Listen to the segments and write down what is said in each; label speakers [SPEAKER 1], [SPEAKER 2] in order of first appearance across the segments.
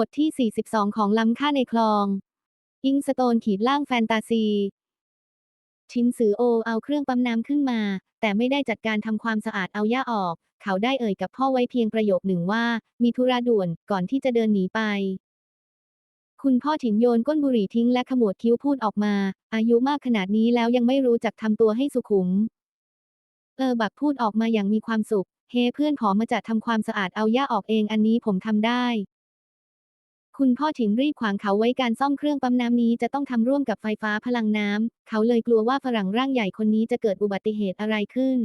[SPEAKER 1] บทที่ 42 ของล้ำค่าในคลอง อิงสโตนขีดล่างแฟนตาซี ชินซือโอเอาเครื่องปั๊มน้ำขึ้นมา แต่ไม่ได้จัดการทำความสะอาดเอาหญ้าออก เขาได้เอ่ยกับพ่อไว้เพียงประโยคหนึ่งว่า มีธุระด่วนก่อนที่จะเดินหนีไป คุณพ่อถินโยนก้นบุหรี่ทิ้งและขมวดคิ้วพูดออกมา อายุมากขนาดนี้แล้วยังไม่รู้จักทำตัวให้สุขุม เออบักพูดออกมาอย่างมีความสุข เฮเพื่อนขอมาจัดทำความสะอาดเอาหญ้าออกเองอันนี้ผมทำได้ คุณพ่อถินรีบขวางเขาไว้การซ่อมเครื่องปั๊มน้ำนี้จะต้องทำร่วมกับไฟฟ้าพลังน้ำ เขาเลยกลัวว่าฝรั่งร่างใหญ่คนนี้จะเกิดอุบัติเหตุอะไรขึ้น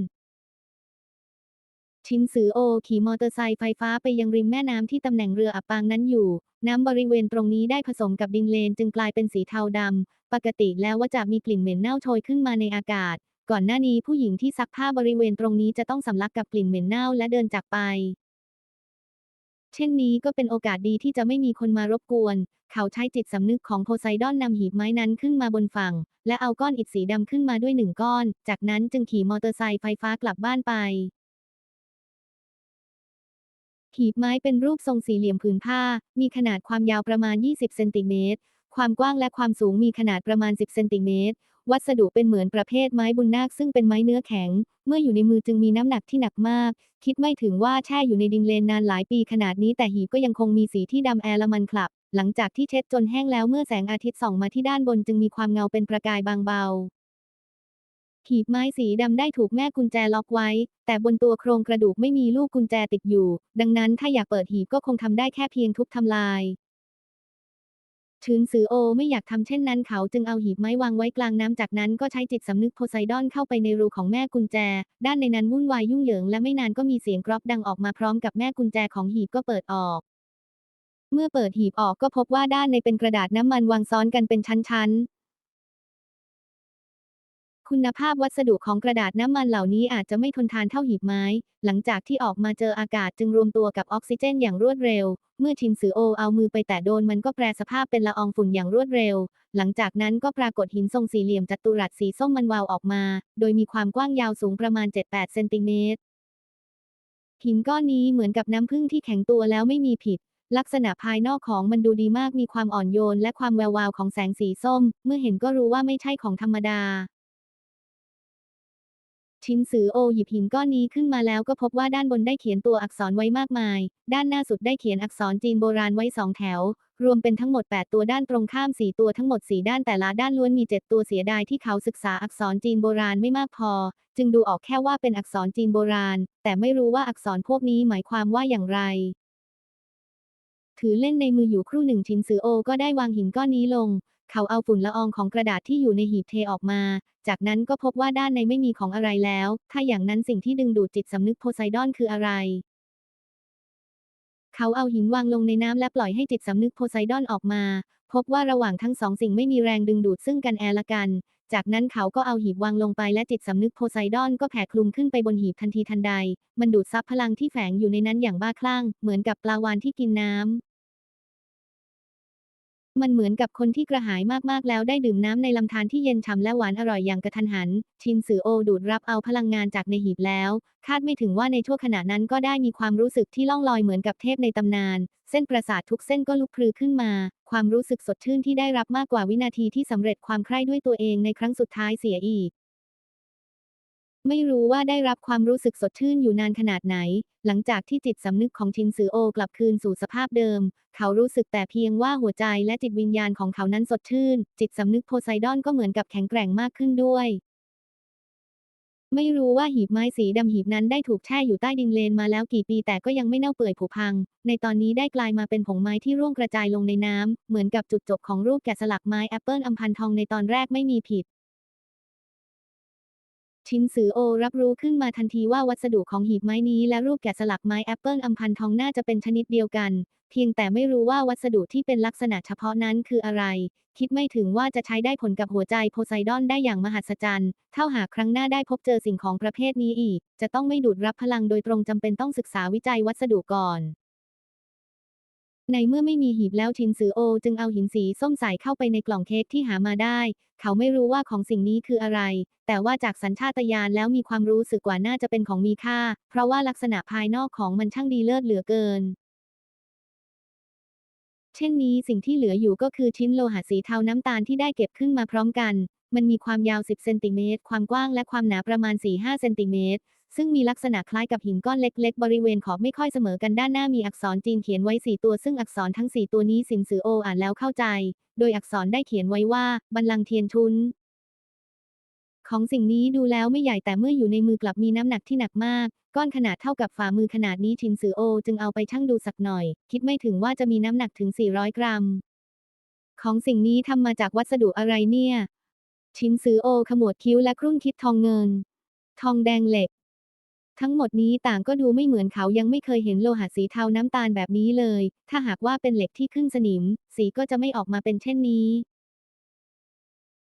[SPEAKER 1] ชินซือโอขี่มอเตอร์ไซค์ไฟฟ้าไปยังริมแม่น้ำที่ตำแหน่งเรืออับปางนั้นอยู่ น้ำบริเวณตรงนี้ได้ผสมกับดินเลนจึงกลายเป็นสีเทาดำ ปกติแล้วว่าจะมีกลิ่นเหม็นเน่าโชยขึ้นมาในอากาศ ก่อนหน้านี้ผู้หญิงที่ซักผ้าบริเวณตรงนี้จะต้องสำลักกับกลิ่นเหม็นเน่าและเดินจากไป เช่นนี้ก็เป็นโอกาสดีที่จะไม่มีคนมารบกวน เขาใช้จิตสำนึกของโพไซดอนนำหีบไม้นั้นขึ้นมาบนฝั่ง และเอาก้อนอิฐสีดำขึ้นมาด้วยหนึ่งก้อน จากนั้นจึงขี่มอเตอร์ไซค์ไฟฟ้ากลับบ้านไป หีบไม้เป็นรูปทรงสี่เหลี่ยมผืนผ้า มีขนาดความยาวประมาณ 20 เซนติเมตร ความกว้างและความสูงมีขนาดประมาณ 10 เซนติเมตร วัสดุเป็นเหมือนประเภทไม้บุญนาคซึ่งเป็นไม้เนื้อแข็ง เมื่ออยู่ในมือจึงมีน้ำหนักที่หนักมาก คิดไม่ถึงว่าแช่อยู่ในดินเลนนานหลายปีขนาดนี้แต่หีบก็ยังคงมีสีที่ดำแอละมันคลับ หลังจากที่เช็ดจนแห้งแล้วเมื่อแสงอาทิตย์ส่องมาที่ด้านบนจึงมีความเงาเป็นประกายบางเบาหีบไม้สีดำได้ถูกแม่กุญแจล็อกไว้ แต่บนตัวโครงกระดูกไม่มีลูกกุญแจติดอยู่ ดังนั้นถ้าอยากเปิดหีบก็คงทำได้แค่เพียงทุบทำลาย ชืนซือโอไม่อยากทำเช่นนั้นเขาจึงเอาหีบไม้วางไว้กลางน้ำจากนั้นก็ใช้จิตสำนึกโพไซดอนเข้าไปในรูของแม่กุญแจ ด้านในนั้นวุ่นวายยุ่งเหยิงและไม่นานก็มีเสียงกรอบดังออกมาพร้อมกับแม่กุญแจของหีบก็เปิดออกเมื่อเปิดหีบออกก็พบว่าด้านในเป็นกระดาษน้ำมันวางซ้อนกันเป็นชั้นๆ คุณภาพวัสดุของกระดาษน้ำมันเหล่านี้อาจจะไม่ทนทานเท่าหีบไม้ หลังจากที่ออกมาเจออากาศจึงรวมตัวกับออกซิเจนอย่างรวดเร็ว เมื่อชินซือโอเอามือไปแตะโดนมันก็แปรสภาพเป็นละอองฝุ่นอย่างรวดเร็ว หลังจากนั้นก็ปรากฏหินทรงสี่เหลี่ยมจัตุรัสสีส้มมันวาวออกมา โดยมีความกว้างยาวสูงประมาณ 7-8 เซนติเมตร หินก้อนนี้เหมือนกับน้ำผึ้งที่แข็งตัวแล้วไม่มีผิดลักษณะภายนอกของมันดูดีมากมีความอ่อนโยน และความแวววาวของแสงสีส้ม เมื่อเห็นก็รู้ว่าไม่ใช่ของธรรมดา ชินซือโอหยิบหินก้อนนี้ขึ้นมาแล้วก็พบว่าด้านบนได้เขียนตัวอักษรไว้มากมาย ด้านหน้าสุดได้เขียนอักษรจีนโบราณไว้สองแถว รวมเป็นทั้งหมด 8 ตัวด้านตรงข้าม 4 ตัวทั้งหมด 4 ด้านแต่ละด้านล้วนมี 7 ตัวเสียดายที่เขาศึกษาอักษรจีนโบราณไม่มากพอ จึงดูออกแค่ว่าเป็นอักษรจีนโบราณ แต่ไม่รู้ว่าอักษรพวกนี้หมายความว่าอย่างไรถือเล่นในมืออยู่ครู่หนึ่งชินซือโอก็ได้วางหินก้อนนี้ลง เขาเอาฝุ่นละอองของกระดาษที่อยู่ในหีบเทออกมา จากนั้นก็พบว่าด้านในไม่มีของอะไรแล้ว ถ้าอย่างนั้นสิ่งที่ดึงดูดจิตสำนึกโพไซดอนคืออะไร เขาเอาหินวางลงในน้ำและปล่อยให้จิตสำนึกโพไซดอนออกมา พบว่าระหว่างทั้งสองสิ่งไม่มีแรงดึงดูดซึ่งกันแอละกัน จากนั้นเขาก็เอาหีบวางลงไปและจิตสำนึกโพไซดอนก็แผ่คลุมขึ้นไปบนหีบทันทีทันใด มันดูดซับพลังที่แฝงอยู่ในนั้นอย่างบ้าคลั่ง เหมือนกับปลาวาฬที่กินน้ำ มันเหมือนกับคนที่กระหายมากๆแล้วได้ดื่มน้ำในลำธารที่เย็นฉ่ำและหวานอร่อยอย่างกระทันหัน ชินซือโอดูดรับเอาพลังงานจากในหีบแล้ว คาดไม่ถึงว่าในชั่วขณะนั้นก็ได้มีความรู้สึกที่ล่องลอยเหมือนกับเทพในตำนาน เส้นประสาททุกเส้นก็ลุกพลือขึ้นมา ความรู้สึกสดชื่นที่ได้รับมากกว่าวินาทีที่สำเร็จความใคร่ด้วยตัวเองในครั้งสุดท้ายเสียอีก ไม่รู้ว่าได้รับความรู้สึกสดชื่นอยู่นานขนาดไหน หลังจากที่จิตสำนึกของชินซือโอกลับคืนสู่สภาพเดิม เขารู้สึกแต่เพียงว่าหัวใจและจิตวิญญาณของเขานั้นสดชื่น จิตสำนึกโพไซดอนก็เหมือนกับแข็งแกร่งมากขึ้นด้วย ไม่รู้ว่าหีบไม้สีดำหีบนั้นได้ถูกแช่อยู่ใต้ดินเลนมาแล้วกี่ปีแต่ก็ยังไม่เน่าเปื่อยผุพัง ในตอนนี้ได้กลายมาเป็นผงไม้ที่ร่วงกระจายลงในน้ำเหมือนกับจุดจบของรูปแกะสลักไม้แอปเปิลอัมพันทองในตอนแรกไม่มีผิด ชินซือโอรับรู้ขึ้นมาทันทีว่าวัสดุของหีบไม้นี้และรูปแกะสลักไม้แอปเปิลอัมพันทองน่าจะเป็นชนิดเดียวกัน เพียงแต่ไม่รู้ว่าวัสดุที่เป็นลักษณะเฉพาะนั้นคืออะไร คิดไม่ถึงว่าจะใช้ได้ผลกับหัวใจโพไซดอนได้อย่างมหัศจรรย์เท่าหากครั้งหน้าได้พบเจอสิ่งของประเภทนี้อีก จะต้องไม่ดูดรับพลังโดยตรงจำเป็นต้องศึกษาวิจัยวัสดุก่อน ในเมื่อไม่มีหีบแล้วชินซือโอ จึงเอาหินสีส้มใส่เข้าไปในกล่องเค้กที่หามาได้ เขาไม่รู้ว่าของสิ่งนี้คืออะไร แต่ว่าจากสัญชาตญาณแล้วมีความรู้สึกว่าน่าจะเป็นของมีค่า เพราะว่าลักษณะภายนอกของมันช่างดีเลิศเหลือเกิน เช่นนี้สิ่งที่เหลืออยู่ก็คือชิ้นโลหะสีเทาน้ำตาลที่ได้เก็บขึ้นมาพร้อมกัน มันมีความยาว 10 เซนติเมตร ความกว้างและความหนาประมาณ 4-5 เซนติเมตร ซึ่งมีลักษณะคล้ายกับหินก้อนเล็ก ๆ บริเวณขอบไม่ค่อยเสมอกันด้านหน้ามีอักษรจีนเขียนไว้ 4 ตัว ซึ่งอักษรทั้ง 4 ตัวนี้สินสือโออ่านแล้วเข้าใจ โดยอักษรได้เขียนไว้ว่าบัลลังเทียนทุน ของสิ่งนี้ดูแล้วไม่ใหญ่แต่เมื่ออยู่ในมือกลับมีน้ำหนักที่หนักมาก ก้อนขนาดเท่ากับฝ่ามือขนาดนี้ชินสือโอ จึงเอาไปชั่งดูสักหน่อย คิดไม่ถึงว่าจะมีน้ำหนักถึง 400 กรัม ของสิ่งนี้ทำมาจากวัสดุอะไรเนี่ย ชินซือโอขมวดคิ้วและครุ่นคิดทองเงิน ทองแดงเหล็ก ทั้งหมดนี้ต่างก็ดูไม่เหมือนเขายังไม่เคยเห็นโลหะสีเทาน้ำตาลแบบนี้เลย ถ้าหากว่าเป็นเหล็กที่ขึ้นสนิม สีก็จะไม่ออกมาเป็นเช่นนี้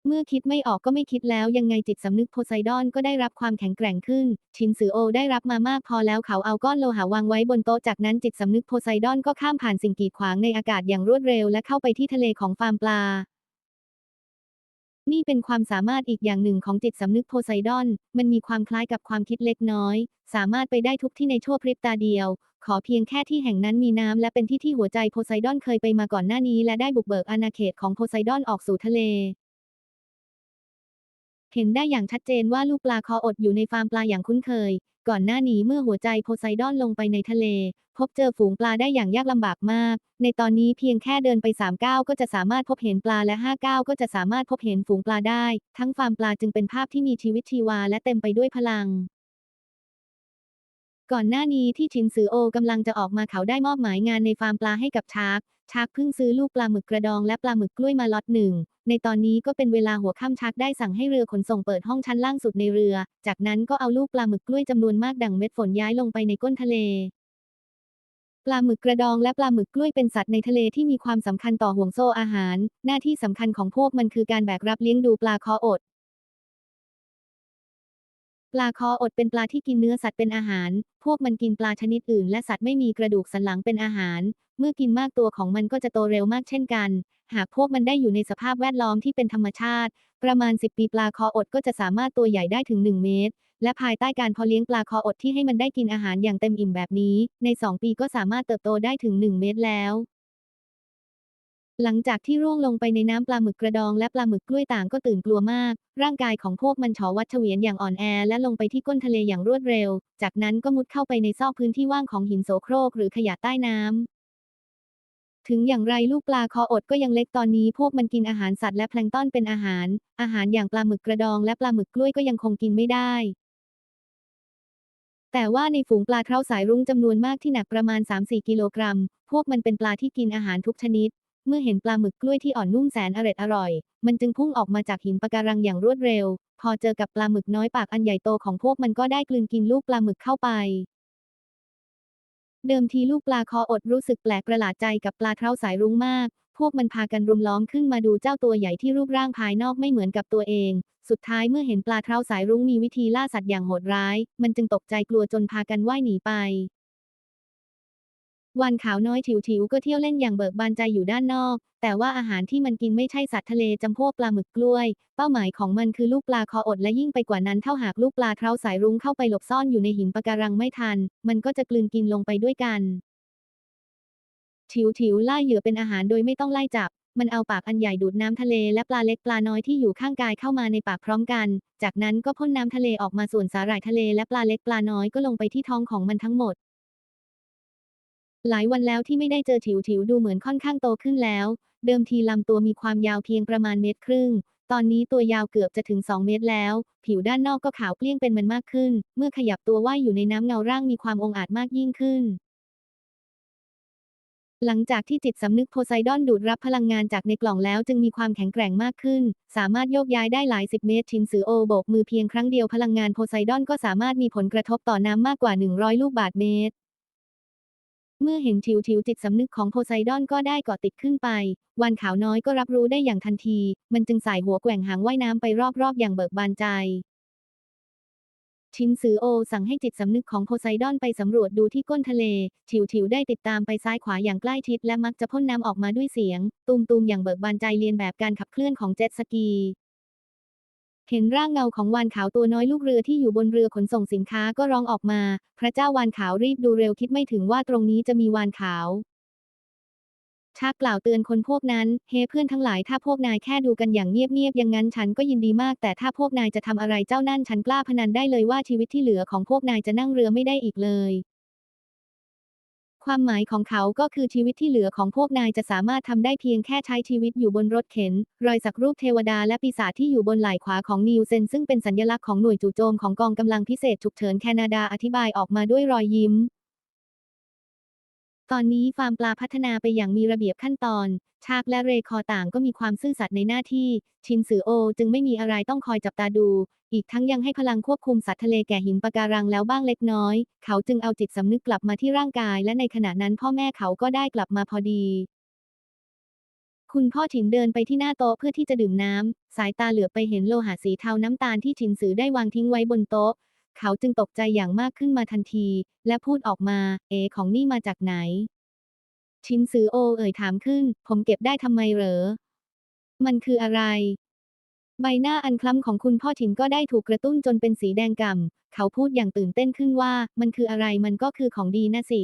[SPEAKER 1] เมื่อคิดไม่ออกก็ไม่คิดแล้วยังไงจิตสำนึกโพไซดอนก็ได้รับความแข็งแกร่งขึ้น ชินซือโอได้รับมามากพอแล้วเขาเอาก้อนโลหะวางไว้บนโต๊ะจากนั้นจิตสำนึกโพไซดอนก็ข้ามผ่านสิ่งกีดขวางในอากาศอย่างรวดเร็วและเข้าไปที่ทะเลของฟาร์มปลา นี่เป็นความสามารถอีกอย่างหนึ่งของจิตสำนึกโพไซดอน มันมีความคล้ายกับความคิดเล็กน้อย สามารถไปได้ทุกที่ในชั่วพริบตาเดียว ขอเพียงแค่ที่แห่งนั้นมีน้ำและเป็นที่ที่หัวใจโพไซดอนเคยไปมาก่อนหน้านี้ และได้บุกเบิกอาณาเขตของโพไซดอนออกสู่ทะเล เห็นได้อย่างชัดเจนว่าลูกปลาคออดอยู่ในฟาร์มปลาอย่างคุ้นเคย ก่อนหน้านี้เมื่อหัวใจโพไซดอนลงไปในทะเล พบเจอฝูงปลาได้อย่างยากลำบากมาก ในตอนนี้เพียงแค่เดินไป 3 ก้าวก็จะสามารถพบเห็นปลาและ 5 ก้าวก็จะสามารถพบเห็นฝูงปลาได้ ทั้งฟาร์มปลาจึงเป็นภาพที่มีชีวิตชีวาและเต็มไปด้วยพลังก่อนหน้านี้ที่ชินซือโอกำลังจะออกมาเขาได้มอบหมายงานในฟาร์มปลาให้กับชาร์กชาร์กเพิ่งซื้อลูกปลาหมึกกระดองและปลาหมึกกล้วยมาล็อตหนึ่ง ในตอนนี้ก็เป็นเวลาหัวค่ำชาร์กได้สั่งให้เรือขนส่งเปิดห้องชั้นล่างสุดในเรือ จากนั้นก็เอาลูกปลาหมึกกล้วยจำนวนมากดั่งเม็ดฝนย้ายลงไปในก้นทะเล ปลาหมึกกระดองและปลาหมึกกล้วยเป็นสัตว์ในทะเลที่มีความสำคัญต่อห่วงโซ่อาหาร หน้าที่สำคัญของพวกมันคือการแบกรับเลี้ยงดูปลาคออดปลาคออดเป็นปลาที่กินเนื้อสัตว์เป็นอาหาร พวกมันกินปลาชนิดอื่นและสัตว์ไม่มีกระดูกสันหลังเป็นอาหาร มื่อกินมากตัวของมันก็จะโตเร็วมากเช่นกัน หากพวกมันได้อยู่ในสภาพแวดล้อมที่เป็นธรรมชาติ ประมาณ 10 ปีปลาคออดก็จะสามารถตัวใหญ่ได้ถึง 1 เมตร และภายใต้การพาะเลี้ยงปลาคออดที่ให้มันได้กินอาหารอย่างเต็มอิ่มแบบนี้ ใน 2 ปีก็สามารถเติบโตได้ถึง 1 เมตรแล้วหลังจากที่ร่วงลงไปในน้ำปลาหมึกกระดองและปลาหมึกกล้วยต่างก็ตื่นกลัวมาก ร่างกายของพวกมันฉอวัดเฉวียนอย่างอ่อนแอ และลงไปที่ก้นทะเลอย่างรวดเร็ว จากนั้นก็มุดเข้าไปในซอกพื้นที่ว่างของหินโสโครกหรือขยะใต้น้ำ ถึงอย่างไรลูกปลาคออดก็ยังเล็กตอนนี้พวกมันกินอาหารสัตว์และแพลงต้อนเป็นอาหาร อาหารอย่างปลาหมึกกระดองและปลาหมึกกล้วยก็ยังคงกินไม่ได้ แต่ว่าในฝูงปลาเท้าสายรุ้งจำนวนมากที่หนักประมาณ 3-4 กิโลกรัม พวกมันเป็นปลาที่กินอาหารทุกชนิด เมื่อเห็นปลาหมึกกล้วยที่อ่อนนุ่มแสนอร่อยอร่อย มันจึงพุ่งออกมาจากหินปะการังอย่างรวดเร็ว พอเจอกับปลาหมึกน้อยปากอันใหญ่โตของพวกมันก็ได้กลืนกินลูกปลาหมึกเข้าไป เดิมทีลูกปลาคออดรู้สึกแปลกประหลาดใจกับปลาเท้าสายรุ้งมาก พวกมันพากันรุมล้อมขึ้นมาดูเจ้าตัวใหญ่ที่รูปร่างภายนอกไม่เหมือนกับตัวเอง สุดท้ายเมื่อเห็นปลาเท้าสายรุ้งมีวิธีล่าสัตว์อย่างโหดร้าย มันจึงตกใจกลัวจนพากันว่ายหนีไป วันขาวน้อยถิวๆก็เที่ยวเล่นอย่างเบิกบานใจอยู่ด้านนอก แต่ว่าอาหารที่มันกินไม่ใช่สัตว์ทะเลจำพวกปลาหมึกกล้วย เป้าหมายของมันคือลูกปลาคออดและยิ่งไปกว่านั้นเท่าหากลูกปลาเท้าสายรุ้งเข้าไปหลบซ่อนอยู่ในหินปะการังไม่ทัน มันก็จะกลืนกินลงไปด้วยกันถิวถิวล่าเหยื่อเป็นอาหารโดยไม่ต้องไล่จับ มันเอาปากอันใหญ่ดูดน้ำทะเลและปลาเล็กปลาน้อยที่อยู่ข้างกายเข้ามาในปากพร้อมกัน จากนั้นก็พ่นน้ำทะเลออกมาส่วนสาหร่ายทะเลและปลาเล็กปลาน้อยก็ลงไปที่ท้องของมันทั้งหมด หลายวันแล้วที่ไม่ได้เจอถิวถิวดูเหมือนค่อนข้างโตขึ้นแล้ว เดิมทีลำตัวมีความยาวเพียงประมาณเมตรครึ่ง ตอนนี้ตัวยาวเกือบจะถึง 2 เมตรแล้ว ผิวด้านนอกก็ขาวเกลี้ยงเป็นมันมากขึ้น เมื่อขยับตัวว่ายอยู่ในน้ำเงาร่างมีความองอาจมากยิ่งขึ้น หลังจากที่จิตสำนึกโพไซดอนดูดรับพลังงานจากในกล่องแล้วจึงมีความแข็งแกร่งมากขึ้น สามารถโยกย้ายได้หลายสิบเมตรชินสือโอโบกมือเพียงครั้งเดียวพลังงานโพไซดอนก็สามารถมีผลกระทบต่อน้ำมากกว่า 100 ลูกบาศก์เมตร เมื่อเห็นทิวทิวจิตสำนึกของโพไซดอนก็ได้เกาะติดขึ้นไปวันขาวน้อยก็รับรู้ได้อย่างทันที มันจึงสายหัวแกว่งหางว่ายน้ำไปรอบๆ อย่างเบิกบานใจ ชินซือโอสั่งให้จิตสำนึกของโพไซดอนไปสำรวจดูที่ก้นทะเลถิวถิวได้ติดตามไปซ้ายขวาอย่างใกล้ชิดและมักจะพ่นน้ำออกมาด้วยเสียง ตูมตูมอย่างเบิกบานใจเรียนแบบการขับเคลื่อนของเจ็ตสกี เห็นร่างเงาของวานขาวตัวน้อยลูกเรือที่อยู่บนเรือขนส่งสินค้าก็ร้องออกมา พระเจ้าวานขาวรีบดูเร็วคิดไม่ถึงว่าตรงนี้จะมีวานขาวชชากกล่าวเตือนคนพวกนั้น เฮ้เพื่อนทั้งหลายถ้าพวกนายแค่ดูกันอย่างเงียบๆอย่างนั้นฉันก็ยินดีมาก แต่ถ้าพวกนายจะทำอะไรเจ้านั่นฉันกล้าพนันได้เลยว่าชีวิตที่เหลือของพวกนายจะนั่งเรือไม่ได้อีกเลย ความหมายของเขาก็คือชีวิตที่เหลือของพวกนายจะสามารถทำได้เพียงแค่ใช้ชีวิตอยู่บนรถเข็น รอยสักรูปเทวดาและปีศาจที่อยู่บนไหล่ขวาของนิวเซนซึ่งเป็นสัญลักษณ์ของหน่วยจู่โจมของกองกำลังพิเศษฉุกเฉินแคนาดาอธิบายออกมาด้วยรอยยิ้ม ตอนนี้ฟาร์มปลาพัฒนาไปอย่างมีระเบียบขั้นตอน ชากและเรคอต่างก็มีความซื่อสัตย์ในหน้าที่ ชินสือโอ จึงไม่มีอะไรต้องคอยจับตาดู อีกทั้งยังให้พลังควบคุมสัตว์ทะเลแก่หินปะการังแล้วบ้างเล็กน้อย เขาจึงเอาจิตสำนึกกลับมาที่ร่างกาย และในขณะนั้นพ่อแม่เขาก็ได้กลับมาพอดี คุณพ่อฉินเดินไปที่หน้าโต๊ะเพื่อที่จะดื่มน้ำสายตาเหลือไปเห็นโลหะสีเทาน้ำตาลที่ฉินสือได้วางทิ้งไว้บนโต๊ะ เขาจึงตกใจอย่างมากขึ้นมาทันที และพูดออกมา เอ ของนี่มาจากไหน ชินซือโอเอ่ยถามขึ้น ผมเก็บได้ทำไมเหรอ มันคืออะไร ใบหน้าอันคล้ำของคุณพ่อชินก็ได้ถูกกระตุ้นจนเป็นสีแดงก่ำเขาพูดอย่างตื่นเต้นขึ้นว่า มันคืออะไรมันก็คือของดีนะสิ